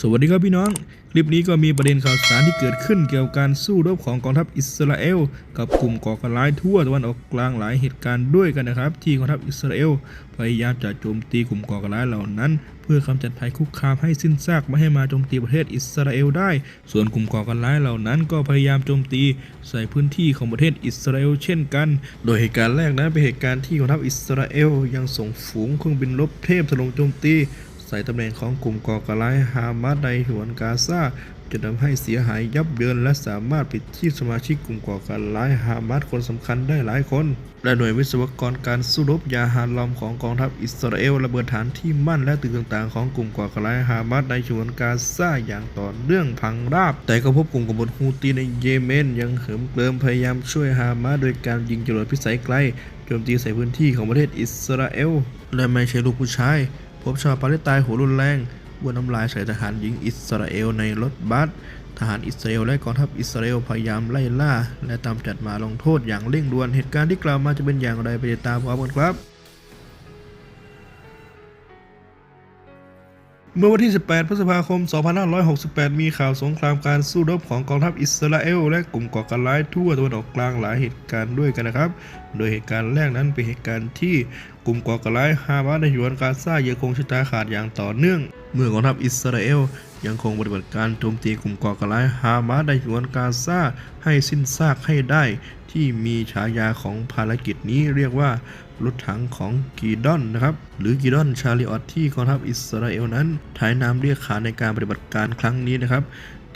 สวัสดีครับพี่น้อง คลิปนี้ก็มีประเด็นข่าวสารที่เกิดขึ้นเกี่ยวกับการสู้รบของกองทัพอิสราเอล กับกลุ่มก่อการร้ายทั่วตะวันออกกลางหลายเหตุการณ์ด้วยกันนะครับ ที่กองทัพอิสราเอลพยายามจะโจมตีกลุ่มก่อการร้ายเหล่านั้น เพื่อกำจัดภัยคุกคามให้สิ้นซากไม่ให้มาโจมตีประเทศอิสราเอลได้ ส่วนกลุ่มก่อการร้ายเหล่านั้น ก็พยายามโจมตีใส่พื้นที่ของประเทศอิสราเอลเช่นกัน โดยเหตุการณ์แรกนั้นเป็นเหตุการณ์ที่กองทัพอิสราเอลยังส่งฝูงเครื่องบินรบเทพถล่มโจมตี ใส่ตำแหน่งของกลุ่มก่อการร้ายฮามาสในฉวนกาซาจนทำให้เสียหายยับเยินและสามารถปิดชีพสมาชิกกลุ่มก่อการร้ายฮามาสคนสำคัญได้หลายคน และหน่วยวิศวกรการสู้รบยาฮาลอมของกองทัพอิสราเอลระเบิดฐานที่มั่นและตึกต่างๆของกลุ่มก่อการร้ายฮามาสในฉวนกาซาอย่างต่อเนื่องพังราบ แต่ก็พบกลุ่มกบฏฮูตีในเยเมน ยังเหิมเกริมพยายามช่วยฮามาสโดยการยิงจรวดพิสัยไกลโจมตีใส่พื้นที่ของประเทศอิสราเอลและไม่ใช่ลูกผู้ชาย พบชาวปาเลสไตน์หัวรุนแรงบวนน้ำลายใส่ทหารหญิงอิสราเอลในรถบัสทหารอิสราเอลและกองทัพอิสราเอลพยายามไล่ล่า และตามจัดมาลงโทษอย่างเร่งด่วนเหตุการณ์ที่กล่าวมาจะเป็นอย่างไรไปติดตามพร้อมกันครับ เมื่อวันที่ 18 พฤษภาคม 2568 มีข่าวสงครามการสู้รบของกองทัพอิสราเอล และกลุ่มก่อการร้ายทั่วตะวันออกกลางหลายเหตุการณ์ด้วยกันนะครับ โดยเหตุการณ์แรกนั้นเป็นเหตุการณ์ที่กลุ่มก่อการร้ายฮามาสในฉนวนกาซายังคงชะตาขาดอย่างต่อเนื่อง เมื่อกองทัพอิสราเอลยังคงปฏิบัติการโจมตีกลุ่มก่อการร้ายฮามาสในฉนวนกาซาให้สิ้นซากให้ได้ ที่มีฉายาของภารกิจนี้เรียกว่า รถถังของกีดอนนะครับหรือกีดอนชาลิออตที่กองทัพอิสราเอลนั้นถ่ายนามเรียกขานในการปฏิบัติการครั้งนี้นะครับ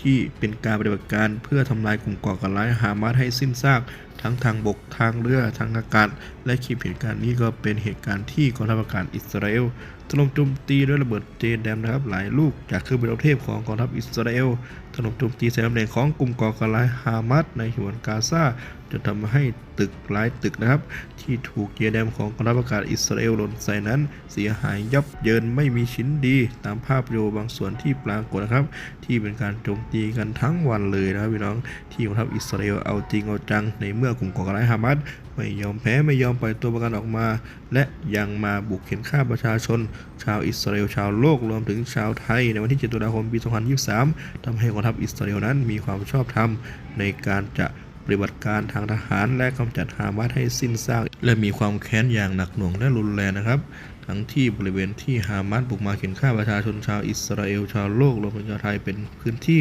ที่เป็นการปฏิบัติการเพื่อทำลายกลุ่มก่อการร้ายฮามาสให้สิ้นซากทั้งทางบกทางเรือทางอากาศ และคลิปเหตุการณ์นี้ก็เป็นเหตุการณ์ที่กองทัพอากาศอิสราเอล ถล่มโจมตีด้วยระเบิดเจแดมนะครับหลายลูกจากเครื่องบินรบเทพของกองทัพอิสราเอลถล่มโจมตีใส่ตำแหน่งของกลุ่มก่อการร้ายฮามาสในฉนวนกาซาจนทำให้ตึกหลายตึกนะครับ ที่ถูกเยแดมของกองทัพอากาศอิสราเอลหล่นใส่นั้น เสียหายยับเยินไม่มีชิ้นดี ตามภาพวิดีโอบางส่วนที่ปรากฏนะครับ ที่เป็นการโจมตีกันทั้งวันเลยนะครับพี่น้องที่กองทัพอิสราเอลเอาจริงเอาจังในเมื่อกลุ่มก่อการร้ายฮามาสไม่ยอมแพ้ไม่ยอมปล่อยตัวประกันออกมา และยังมาบุกเข็นฆ่าประชาชนชาวอิสราเอลชาวโลกรวมถึงชาวไทย ในวันที่ 7 ตุลาคม ปี 2023ทำให้กองทัพอิสราเอลนั้นมีความชอบธรรมในการจะปฏิบัติการทางทหารและกำจัดฮามาสให้สิ้นซากและมีความแค้นอย่างหนักหน่วงและรุนแรงนะครับทั้งที่บริเวณที่ฮามาสบุกมาเข็นฆ่าประชาชนชาวอิสราเอลชาวโลกรวมถึงชาวไทยเป็นพื้นที่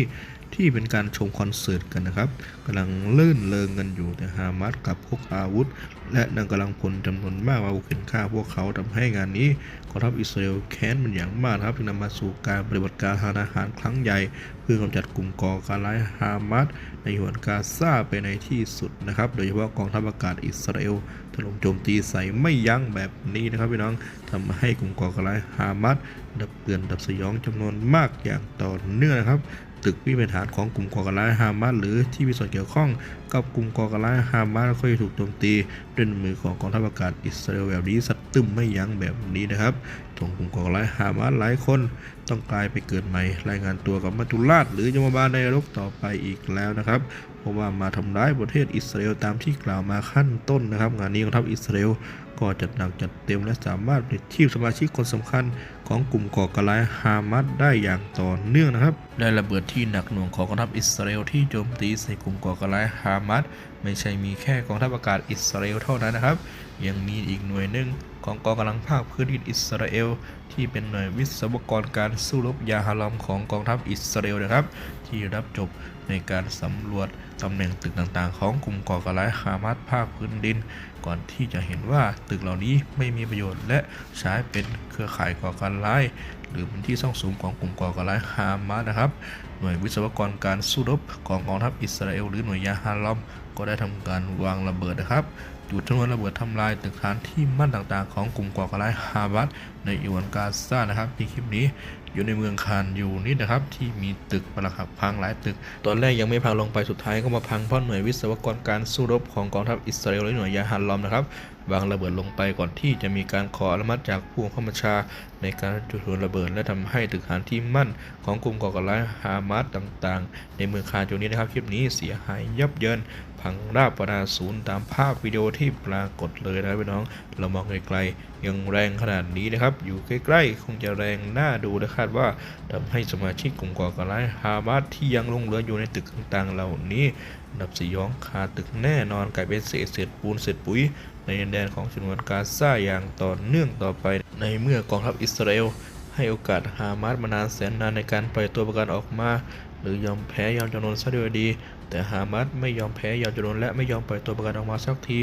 ที่เป็นการชมคอนเสิร์ตกันนะครับกำลังลื่นเริงกันอยู่แต่ฮามาสกลับพกอาวุธ และนำกำลังพลจำนวนมากมาบุกเข็นฆ่าพวกเขาทำให้งานนี้กองทัพอิสราเอลแค้นเป็นอย่างมากนะครับจึงนำมาสู่การปฏิบัติการทางทหารครั้งใหญ่ เพื่อกำจัดกลุ่มก่อการร้ายฮามาสในฉนวนกาซาไปในที่สุดนะครับ โดยเฉพาะกองทัพอากาศอิสราเอลถล่มโจมตีใส่ไม่ยั้งแบบนี้นะครับพี่น้องทำให้กลุ่มก่อการร้ายฮามาสดับเตือนดับสยองจำนวนมากอย่างต่อเนื่องนะครับ ตึกวิเป็นฐานของกลุ่มก่อการร้ายฮามาสหรือที่มีส่วนเกี่ยวข้องกับกลุ่มก่อการร้ายฮามาสก็จะถูกโจมตีด้วยมือของกองทัพอากาศอิสราเอลแบบนี้สัตตึมไม่ยั้งแบบนี้นะครับทงกลุ่มก่อการร้ายฮามาสหลายคนต้องกลายไปเกิดใหม่ รายงานตัวกับมัจจุราชหรือยมบาลในนรกต่อไปอีกแล้วนะครับเพราะว่ามาทำร้ายประเทศอิสราเอลตามที่กล่าวมาขั้นต้นนะครับ งานนี้กองทัพอิสราเอล ก็จัดหนักจัดเต็มและสามารถปลิดชีพสมาชิกคนสำคัญของกลุ่มก่อการร้ายฮามาสได้อย่างต่อเนื่องนะครับ และระเบิดที่หนักหน่วงของกองทัพอิสราเอลที่โจมตีใส่กลุ่มก่อการร้ายฮามาสไม่ใช่มีแค่กองทัพอากาศอิสราเอลเท่านั้นนะครับ ยังมีอีกหน่วยหนึ่ง ของกองกำลังภาคพื้นดินอิสราเอล ที่เป็นหน่วยวิศวกรการสู้รบยาฮาลอมของกองทัพอิสราเอลนะครับ ที่รับจบในการสำรวจตำแหน่งตึกต่างๆ ของกลุ่มก่อการร้ายฮามาสภาคพื้นดิน ก่อนที่จะเห็นว่าตึกเหล่านี้ไม่มีประโยชน์ และใช้เป็นเครือข่ายก่อการร้าย หรือเป็นที่ซ่องสุมของกลุ่มก่อการร้ายฮามาสนะครับ หน่วยวิศวกรการสู้รบของกองทัพอิสราเอลหรือหน่วยยาฮาลอม ก็ได้ทำการวางระเบิดนะครับ จุดชนวนระเบิดทำลายตึกฐานที่มั่นต่างๆ ของกลุ่มก่อการร้ายฮามาสในอิวันกาซานะครับที่คลิปนี้อยู่ในเมืองคานยูนิดนะครับ ที่มีตึกปรักหักพังหลายตึก ตอนแรกยังไม่พังลงไปสุดท้ายก็มาพังเพราะหน่วยวิศวกรการสู้รบของกองทัพอิสราเอลและหน่วยยาฮันลอมนะครับวางระเบิดลงไปก่อนที่จะมีการขออนุมัติจากผู้ข้าบัญชา ในการจุดชนวนระเบิด และทำให้ตึกฐานที่มั่นของกลุ่มก่อการร้ายฮามาสต่างๆ ในเมืองคานยูนิดนะครับคลิปนี้เสียหายยับเยิน พัพังราบปนาศูนย์ตามภาพวิดีโอที่ปรากฏเลยนะครับพี่น้อง เรามองไกลๆยังแรงขนาดนี้นะครับ อยู่ใกล้ๆ คงจะแรงน่าดูและคาดว่าทำให้สมาชิกกลุ่มก่อการร้ายฮามาสที่ยังลงเหลืออยู่ในตึกต่างๆ เหล่านี้ดับสยองคาตึกแน่นอนกลายเป็นเศษเศษปูนเศษปุ๋ย ในแดนของฉนวนกาซาอย่างต่อเนื่องต่อไป ในเมื่อกองทัพอิสราเอล ให้โอกาสฮามาสมานานแสนนานในการปล่อยตัวประกันออกมา หรือยอมแพ้ยอมจำนนซะด้วยดี แต่ฮามาสไม่ยอมแพ้ยอมจำนนและไม่ยอมปล่อยตัวประกันออกมาสักที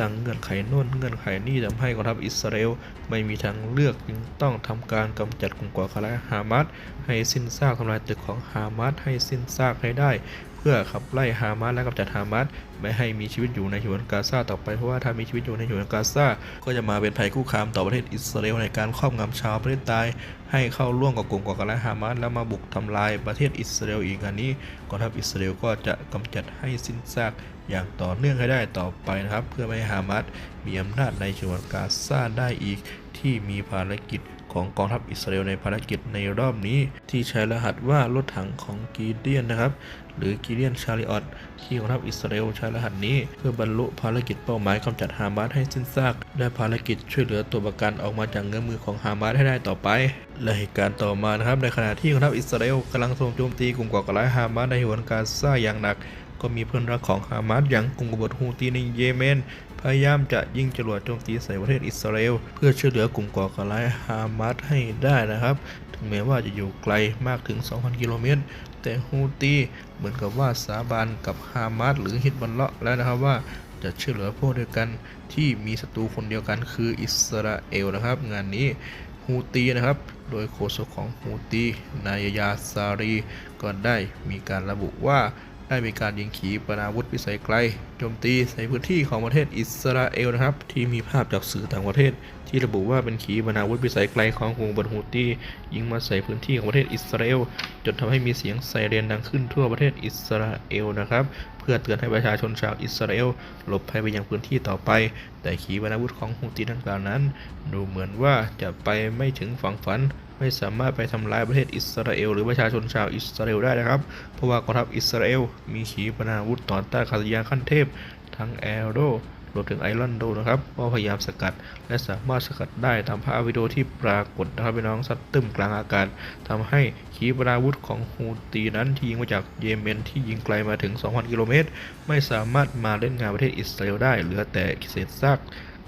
ดังเงื่อนไขโน่นเงื่อนไขนี่ทำให้กองทัพอิสราเอลไม่มีทางเลือกจึงต้องทำการกำจัดกลุ่มก่อการร้ายฮามาสให้สิ้นซากทำลายตึกของฮามาสให้สิ้นซากให้ได้ พื่อขับไล่ฮามาสและกำจัดฮามาสไม่ให้มีชีวิตอยู่ในฉนวนกาซาต่อไปเพราะว่าถ้ามีชีวิตอยู่ในฉนวนกาซาก็จะมาเป็นภัยคุกคามต่อประเทศอิสราเอลในการครอบงำชาวประเทศตายให้เข้าร่วมกับกลุ่มก่อการร้ายฮามาสแล้วมาบุกทำลายประเทศอิสราเอลอีกอันนี้กองทัพอิสราเอลก็จะกำจัดให้สิ้นซากอย่างต่อเนื่องให้ได้ต่อไปนะครับ เพื่อไม่ให้ฮามาสมีอำนาจในฉนวนกาซาได้อีกที่มีภารกิจ ของกองทัพอิสราเอลในภารกิจในรอบนี้ ที่ใช้รหัสว่ารถถังของกีเดียนนะครับ หรือกีเดียนชาริออตที่กองทัพอิสราเอลใช้รหัสนี้ เพื่อบรรลุภารกิจเป้าหมายกำจัดฮามาสให้สิ้นซาก และภารกิจช่วยเหลือตัวประกันออกมาจากเงื้อมือของฮามาสให้ได้ต่อไป และเหตุการณ์ต่อมานะครับในขณะที่กองทัพอิสราเอลกำลังโจมตีกลุ่มก่อการร้ายฮามาสในฉนวนกาซาอย่างหนักก็มีเพื่อนรักของฮามาสอย่างกลุ่มกบฏฮูตีในเยเมน พยายามจะยิงจรวดโจมตีใส่ประเทศอิสราเอลเพื่อช่วยเหลือกลุ่มก่อการร้ายฮามาสให้ได้นะครับ ถึงแม้ว่าจะอยู่ไกลมากถึง 2,000 กิโลเมตร แต่ฮูตีเหมือนกับว่าสาบานกับฮามาสหรือฮิตบัลเลาะแล้วนะครับว่าจะช่วยเหลือพวกเดียวกันที่มีศัตรูคนเดียวกันคืออิสราเอลนะครับ งานนี้ฮูตีนะครับ โดยโฆษกของฮูตีนายยาซารีก็ได้มีการระบุว่า ได้มีการยิงขีปนาวุธพิสัยไกลโจมตีใส่พื้นที่ของประเทศอิสราเอลนะครับ ที่มีภาพจากสื่อต่างประเทศ ที่ระบุว่าเป็นขีปนาวุธพิสัยไกลของกลุ่มบัตฮูตียิงมาใส่พื้นที่ของประเทศอิสราเอลจนทำให้มีเสียงไซเรนดังขึ้นทั่วประเทศอิสราเอลนะครับ เพื่อเตือนให้ประชาชนชาวอิสราเอลหลบภัยไปยังพื้นที่ต่อไป แต่ขีปนาวุธของฮูตีดังกล่าวนั้น ดูเหมือนว่าจะไปไม่ถึงฝั่งฝัน ไม่สามารถไปทำลายประเทศอิสราเอลหรือประชาชนชาวอิสราเอลได้นะครับ เพราะว่ากองทัพอิสราเอลมีขีปนาวุธต่อต้านขาศยานขั้นเทพ ทั้งแอโรรวมถึงไอรอนโดนะครับก็พยายามสกัด และสามารถสกัดได้ตามภาพวิดีโอที่ปรากฏนะครับพี่น้องซัดตึมกลางอากาศทำให้ขีปนาวุธของฮูตีนั้นที่ยิงมาจากเยเมนที่ยิงไกลมาถึง 2,000 กิโลเมตร ไม่สามารถมาเล่นงานประเทศอิสราเอลได้ เหลือแต่เศษซาก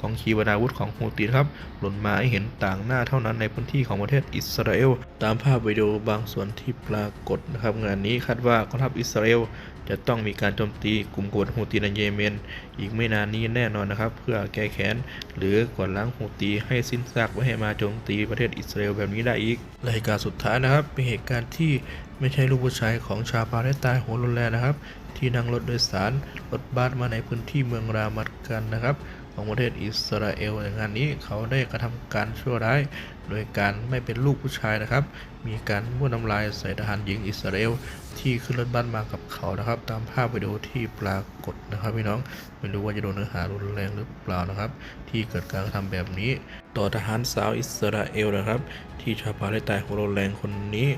ของขีปนาวุธของฮูตีนครับ หล่นมาให้เห็นต่างหน้าเท่านั้นในพื้นที่ของประเทศอิสราเอล ตามภาพวิดีโอบางส่วนที่ปรากฏนะครับ งานนี้คาดว่ากองทัพอิสราเอลจะต้องมีการโจมตีกลุ่มกบฏฮูตีในเยเมน อีกไม่นานนี้แน่นอนนะครับ เพื่อแก้แค้น หรือกวาดล้างฮูตีให้สิ้นซากไม่ให้มาโจมตีประเทศอิสราเอลแบบนี้ได้อีกและเหตุการสุดท้ายนะครับเป็นเหตุการณ์ที่ไม่ใช่ลูกผู้ชายของชาวปาเลสไตน์หัวรุนแรงนะครับ ที่นั่งรถโดยสารรถบัสมาในพื้นที่เมืองรามัดกันนะครับ ของประเทศอิสราเอลในงานนี้เขาได้กระทำการชั่วร้าย โดยการไม่เป็นลูกผู้ชายนะครับ มีการมั่วน้ำลายใส่ทหารหญิงอิสราเอลที่ขึ้นรถบัสมากับเขานะครับ ตามภาพวิดีโอที่ปรากฏนะครับพี่น้องไม่รู้ว่าจะโดนเนื้อหารุนแรงหรือเปล่านะครับ ที่เกิดการกระทำแบบนี้ ต่อทหารสาวอิสราเอลนะครับ ที่ชาวปาเลสไตน์หัวรุนแรงคนนี้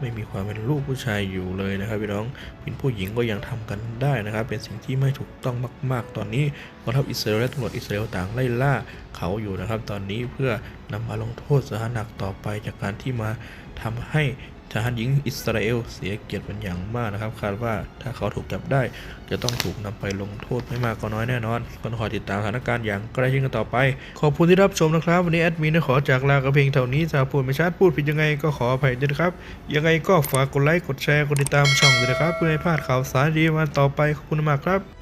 ไม่มีความเป็นลูกผู้ชายอยู่เลยนะครับพี่น้องเป็นผู้หญิงก็ยังทำกันได้นะครับ เป็นสิ่งที่ไม่ถูกต้องมาก ๆ ตอนนี้กองทัพอิสราเอลและตำรวจอิสราเอลต่างไล่ล่าเขาอยู่นะครับ ตอนนี้เพื่อนำมาลงโทษสาหนักต่อไปจากการที่มาทำให้ทหารหญิงอิสราเอลเสียเกียรติเป็นอย่างมากนะครับคาดว่าถ้าเขาถูกจับได้ จะต้องถูกนำไปลงโทษไม่มากก็น้อยแน่นอนก็คอยติดตามสถานการณ์อย่างใกล้ชิดกันต่อไป ขอบคุณที่รับชมนะครับ วันนี้แอดมินขอจากลากับเพียงเท่านี้ถ้าพูดไม่ชัดพูดผิดยังไงก็ขออภัยด้วยนะครับยังไงก็ฝากกดไลค์กดแชร์กดติดตามช่องด้วยนะครับ เพื่อไม่พลาดข่าวสารดีมาต่อไปขอบคุณมากครับ